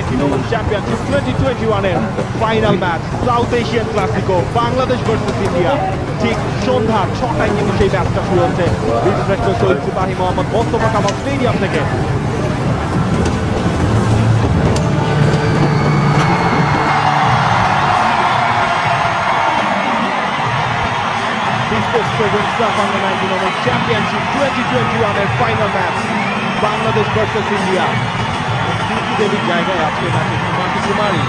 Nineteen women's championship twenty twenty ওয়ানের final match South Asian clasico Bangladesh versus India ঠিক সন্ধ্যা ছটায় কিন্তু সেই ম্যাচটা শুরু হচ্ছে। বীরশ্রেষ্ঠ শহীদ সিপাহী মোহাম্মদ মোস্তফা কামাল স্টেডিয়াম থেকে। Sports presents the Under 19 Women's Championship 2021 এর final match Bangladesh versus India সিকি দেবীর জায়গায় আজকে ম্যাচে সুমাতি কুমারী।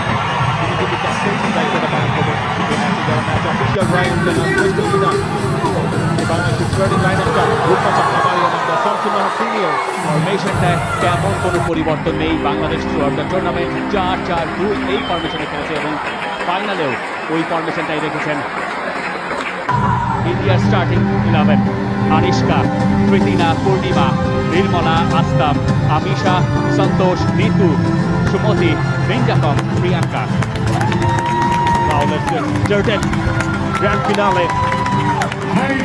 তিনি কিন্তু ক্যাপ্টেন্সি দায়িত্বটা পালন করবেন। ম্যাচে যারা ম্যাচ অফিসিয়াল রাইন বাংলাদেশের স্টার্টিং লাইনআপটা রূপা চাকমা মারিয়ামান্ডা শামসুন্নাহ সিনিয়র ফরমেশনটায় তেমন কোনো পরিবর্তন নেই বাংলাদেশ টুর্নামেন্ট চার চার দুই, এই ফরমেশনে খেলেছে এবং ফাইনালেও ওই ফরমেশনটাই রেখেছেন ইন্ডিয়ার starting eleven Anishka কৃতিনা Purnima Nirmala আস্তাম Amisha, Santosh, Nitu, Sumati বেঞ্জাকম Priyanka Now let's get started. Grand finale.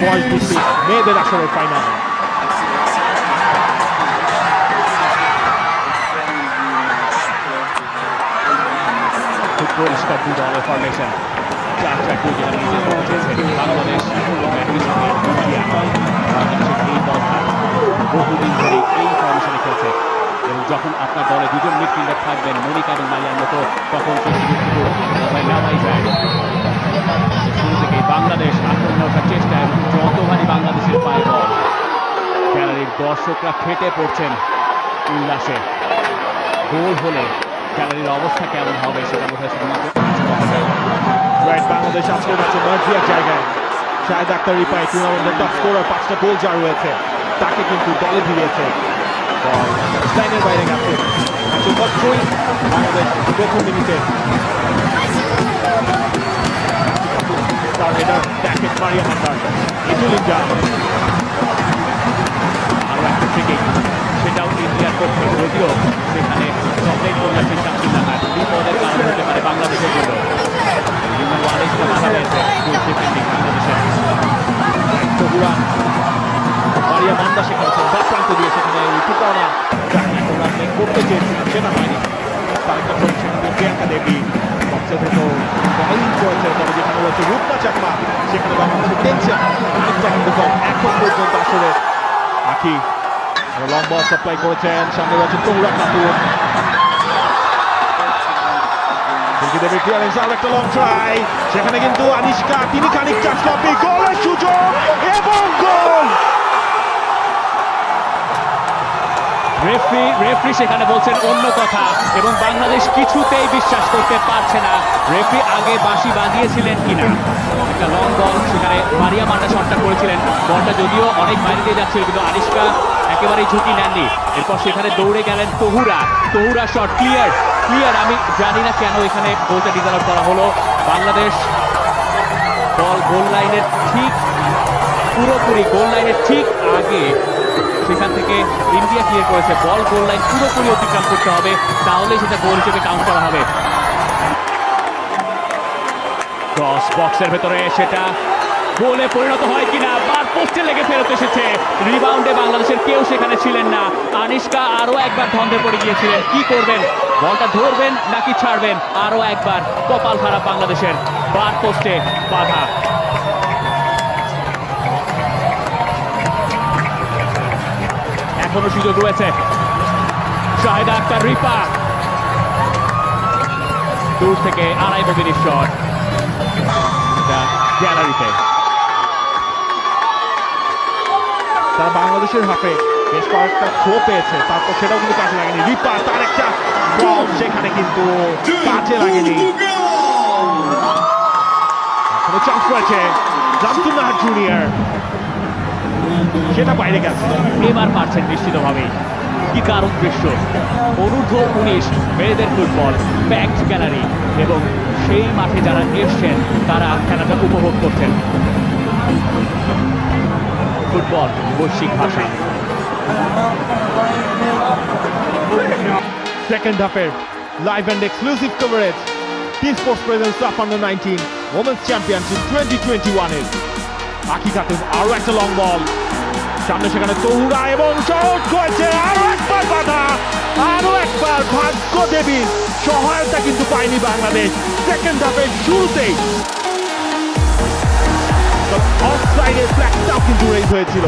Boys ভিত্তিক মেয়েদের আসরের ফাইনালে খুব পরিষ্কার দু দলের ফরমেশন চার চার দুই যেখানে নিজের বাংলাদেশ দলে দুজন মিডফিল্ডার থাকবেন মনিকা এবং মালিয়ার মতো তখন নেওয়াই যায়। শুরু থেকেই বাংলাদেশ আক্রমণে ওঠার চেষ্টা এবং যতবারই বাংলাদেশের পায়ে বল গ্যালারির দর্শকরা ফেটে পড়ছেন উল্লাসে। গোল হলে গ্যালারির অবস্থা কেমন হবে সেটা বোধহয় শুধুমাত্র বাংলাদেশ আজকের ম্যাচে মার্জিয়ার জায়গায়। শাহেদ আক্তার রিপাই টুর্নামেন্টের টপ স্কোরার পাঁচটা গোল যার রয়েছে। তাকে কিন্তু দলে ভিড়িয়েছে। বল লাইনের বাইরে গেছে ম্যাচের মাত্রই বাংলাদেশ প্রথম মিনিটে তার হেডার ব্যাকেট মারিয়া মান্দার ইটুল ইন্ডিয়া আরও দেবী বক্সের ভেতর বলিং করেছে তবে যেখানে রয়েছে রূপনা চাকমা, সেখানে বাংলাদেশের টেনশন অনেকটা কিন্তু কম এখন পর্যন্ত আসলে আখি লং বল সাপ্লাই করেছেন। সামনে রয়েছে খাতুন সিল্কি দেবীর ক্লিয়ারেন্স, আর একটা লং ট্রাই সেখানে কিন্তু আনিশকা, তিনি খানিকটা স্লপি গোলের সুযোগ এবং গোল রেফরি রেফরি সেখানে বলছেন অন্য কথা এবং বাংলাদেশ কিছুতেই বিশ্বাস করতে পারছে না। রেফরি আগে বাঁশি বাঁধিয়েছিলেন কিনা? একটা লং বল সেখানে মারিয়া মান্ডা শটটা করেছিলেন। বলটা যদিও অনেক বাইরে দিয়ে যাচ্ছিল, কিন্তু আনিষ্কা একেবারেই ঝুঁকি নেননি। এরপর সেখানে দৌড়ে গেলেন Tahura. Tahura shot clear clear আমি জানি না কেন এখানে গোলটা ডিজার্ভ করা হলো। বাংলাদেশ বল গোল লাইনের ঠিক পুরোপুরি গোল লাইনের ঠিক আগে থেকে ইন্ডিয়া ক্লিয়ার করেছে। বল গোল লাইন পুরোপুরি অতিক্রম করতে হবে। তাহলে সেটা গোল হিসেবে কাউন্ট করা হবে। ক্রস বক্সের ভেতরে সেটা গোলে পরিণত হয় কিনা? বার পোস্টে লেগে ফেরত এসেছে। রিবাউন্ডে বাংলাদেশের কেউ সেখানে ছিলেন না। আনিষ্কা আরও একবার ধন্দে পড়ে গিয়েছিলেন। কি করবেন? বলটা ধরবেন নাকি ছাড়বেন? আরও একবার কপাল খারাপ বাংলাদেশের। বার পোস্টে বাধা। এখনও সুযোগ রয়েছে। শাহেদা আক্তার রিপা দূর থেকে আড়াই বগির শট গ্যালারিতে। তারা বাংলাদেশের হাফে বেশ কয়েকটা থ্রো পেয়েছে, তারপর সেটাও কিন্তু কাজে লাগেনি। রিপা তার একটা সেখানে কিন্তু কাজে লাগেনি। এখনও চান্স রয়েছে, জামতুল্লাহ জুনিয়র সেটা বাইরে গেছে। এবার পারছেন নিশ্চিতভাবে। কি কারণ দৃশ্য। অনূর্ধ্ব উনিশ, মেয়েদের ফুটবল প্যাকড গ্যালারি এবং সেই মাঠে যারা এসছেন, তারা খেলাটা উপভোগ করছেন। ফুটবল, বৈশ্বিক ভাষা। সেকেন্ড হাফের live and exclusive coverage T sports presents SAFF under nineteen women's championship twenty twenty ওয়ানের আকি খাতুন আরও একটা লং বল সামনে সেখানে তহুরা এবং শট করেছে। আরও একবার বাধা, আরও একবার ভাগ্য দেবী সহায়তা কিন্তু পায়নি বাংলাদেশ। সেকেন্ড হাফের শুরুতেই অফ সাইডের ফ্ল্যাগটাও কিন্তু রেজ হয়েছিল।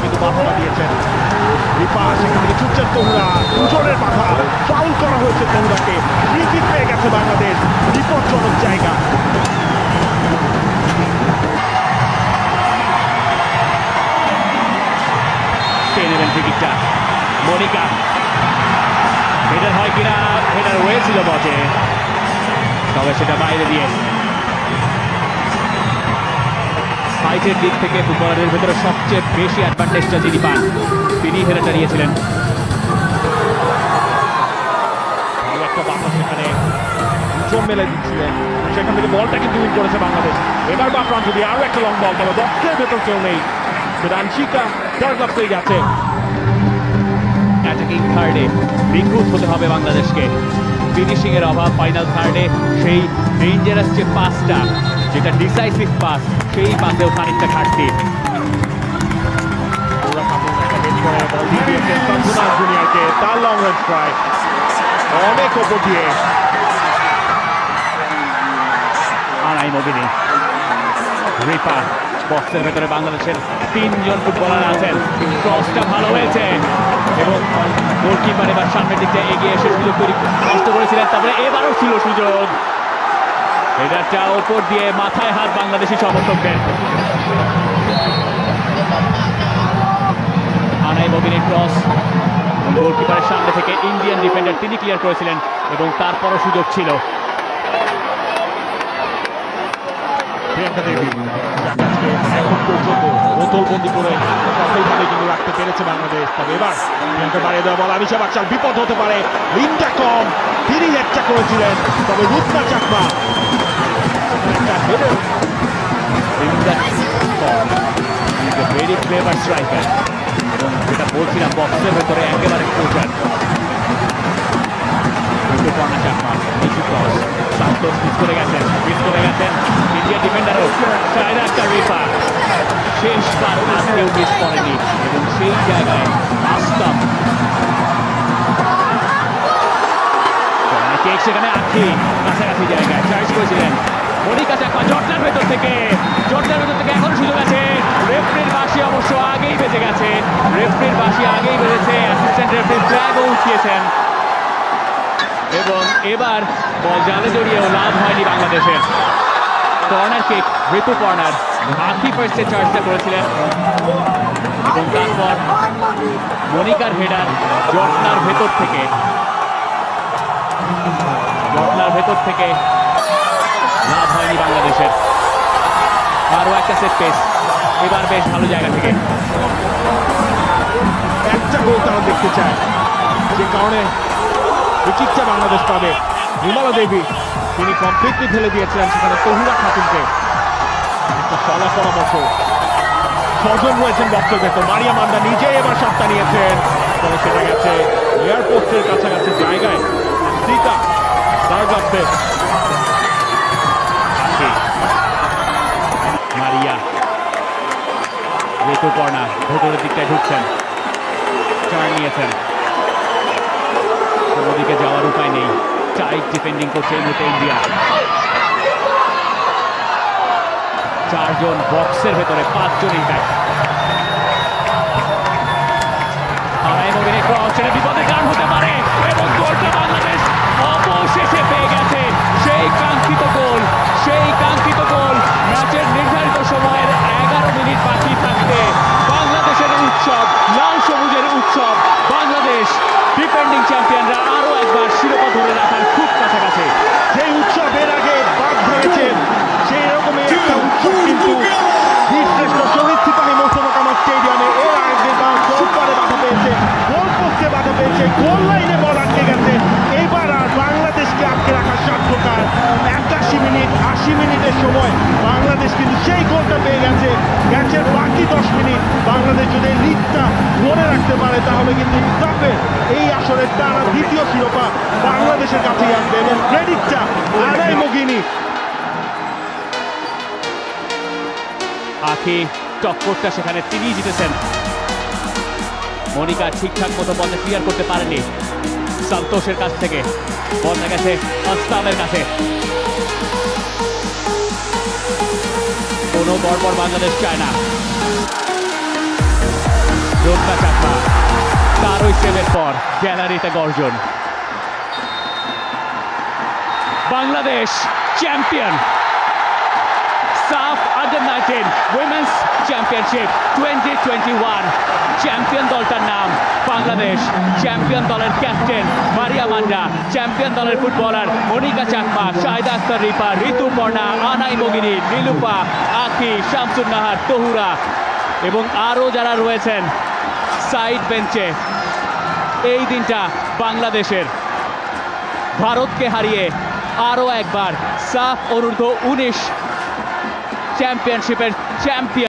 কিন্তু দিয়েছেন। মাথা হয়েছে গেছে বাংলাদেশ। বিপজ্জনক জায়গা। পেয়ে নেবেন ফ্রিকিকটা মনিকা হেডার হয় কিনা হেডার হয়েছিল বটে তবে সেটা বাইরে দিয়ে হাইটের দিক থেকে ফুটবলারের ভেতরে সবচেয়ে বেশি অ্যাডভান্টেজটা যিনি পান। তিনি হেডারটা নিয়েছিলেন। একটা বাধা সেখানে মেলে দিচ্ছিলেন সেখান থেকে বলটা কিন্তু উইন করেছে বাংলাদেশ। এবার বা প্রান্ত দিয়ে আরও একটা লং বল তবে বক্সের ভেতর কেউ নেই। আনশিকা থার্ড লাস্টেই গেছে। অ্যাটাকিং থার্ডে বিদ্যুৎ হতে হবে বাংলাদেশকে। ফিনিশিং এর অভাব ফাইনাল থার্ডে সেই ডেঞ্জারাস যে পাসটা, যেটা ডিসাইসিভ পাস সেই পাসেও খানিকটা ঘাটতি। তার লং রেঞ্জ ট্রাই অনেক ওপর দিয়ে। আনাই মোবিনী রিপা বক্সের ভেতরে বাংলাদেশের তিনজন ফুটবলার আছেন। ক্রসটা ভালো হয়েছে এবং গোলকিপার এবার সামনের দিকটা এগিয়ে এসে সুযোগ তৈরি নষ্ট করেছিলেন। তারপরে এবারও ছিল সুযোগ। এটারটা ওপর দিয়ে মাথায় হাত বাংলাদেশি সমর্থকদের। আনাই মোবিনীর ক্রস গোলকিপারের সামনে থেকে ইন্ডিয়ান ডিফেন্ডার তিনি ক্লিয়ার করেছিলেন এবং তারপরও সুযোগ ছিল। প্রিয়াঙ্কা দেবী পেরেছে বাংলাদেশ তবে এবার প্রিয়াঙ্কা বাড়িয়ে দেওয়া বল বিপদ হতে পারে লিনটা কম তিনি হেডটা করেছিলেন তবে রূপনা চাকমা একটা ভেরি ক্লেভার স্ট্রাইকার এবং যেটা বলছিলাম বক্সের ভেতরে একেবারে কোচার চাকমা সান্তোষ মিস গেছেন মিস গেছেন ইন্ডিয়া ডিফেন্ডারও চায়না একটা রিফা শেষবার আর কেউ মিস করেনি এবং সেই জায়গায় আস্তম সেখানে আখি কাছাকাছি জায়গায় চার্জ করেছিলেন। মনিকা চাকমা, জর্দার ভেতর থেকে, জর্দার ভেতর থেকে এখন সুযোগ আছে। রেফরির বাসি অবশ্য আগেই বেজে গেছে। রেফরির বাসি আগেই বেজেছে। অ্যাসিস্ট্যান্ট রেফরি ফ্ল্যাগও উঠিয়েছেন। এবং এবার বল জালে জড়িয়েও লাভ হয়নি বাংলাদেশের। কর্নার কিক ঋতু কর্নার আখি ফার্স্টে চার্জটা করেছিলেন। এবং তারপর মনিকার হেডার জটনার ভেতর থেকে। জটনার ভেতর থেকে লাভ হয়নি বাংলাদেশের। আরও একটা সেট পেস এবার বেশ ভালো জায়গা থেকে। একটা গোল তারা দেখতে চায়। যে কারণে উচিতটা বাংলাদেশ পাবে নির্মলা দেবী, তিনি কমপ্লিটলি ফেলে দিয়েছিলেন সেখানে তহুরা খাতুনকে। একটা সলা পরামর্শ। ছজন রয়েছেন বক্সের ভেতর মারিয়া মান্ডা নিজেই এবার সবটা নিয়েছেন। তবে সেটা গেছে এয়ারপোর্টের কাছাকাছি জায়গায়। টিকা তার কাছে মারিয়া। ঋতুপর্ণা, ভেতরের দিকটায় ঢুকছেন। চার নিয়েছেন। টাইট ডিফেন্ডিং করছে এই মুহূর্তে ইন্ডিয়া চারজন বক্সের ভেতরে, পাঁচজন ইম্প্যাক্ট বিপদের কারণ হতে পারে। এবং গোলটা বাংলাদেশ অবশেষে পেয়ে গেছে। সেই কাঙ্ক্ষিত গোল, সেই কাঙ্ক্ষিত গোল ম্যাচের নির্ধারিত সময়ের এগারো মিনিট বাকি থাকতে বাংলাদেশের উৎসব বাংলাদেশ যদি এই লিডটা ধরে রাখতে পারে, তাহলে কিন্তু টপে এই আসরে তারা দ্বিতীয় শিরোপা বাংলাদেশের কাছেই আসবে এবং ক্রেডিটটা আনাই মগিনী। আখি টক্করটা সেখানে তিনিই জিতেছেন। মনিকা ঠিকঠাক মতো বলটা ক্লিয়ার করতে পারেনি। সন্তোষের কাছ থেকে বলটা গেছে আস্তামের কাছে। কোনো বর্বর বাংলাদেশ চায় না। রোগা চাকমা তারই সেভের পর গ্যালারিতে গর্জন। Bangladesh champion SAFF under nineteen women's championship twenty twenty one champion দলটার নাম বাংলাদেশ। চ্যাম্পিয়ন দলের ক্যাপ্টেন মারিয়া মান্ডা চ্যাম্পিয়ন দলের ফুটবলার মনিকা চাকমা, শাহিদা আক্তার রিপা ঋতুপর্ণা আনাই মগিনী, নীলুপা আখি শামসুন নাহার তহুরা এবং আরও যারা রয়েছেন সাইড বেঞ্চে। এই দিনটা বাংলাদেশের। ভারতকে হারিয়ে আরও একবার সাফ অনূর্ধ্ব উনিশ চ্যাম্পিয়নশিপের চ্যাম্পিয়ন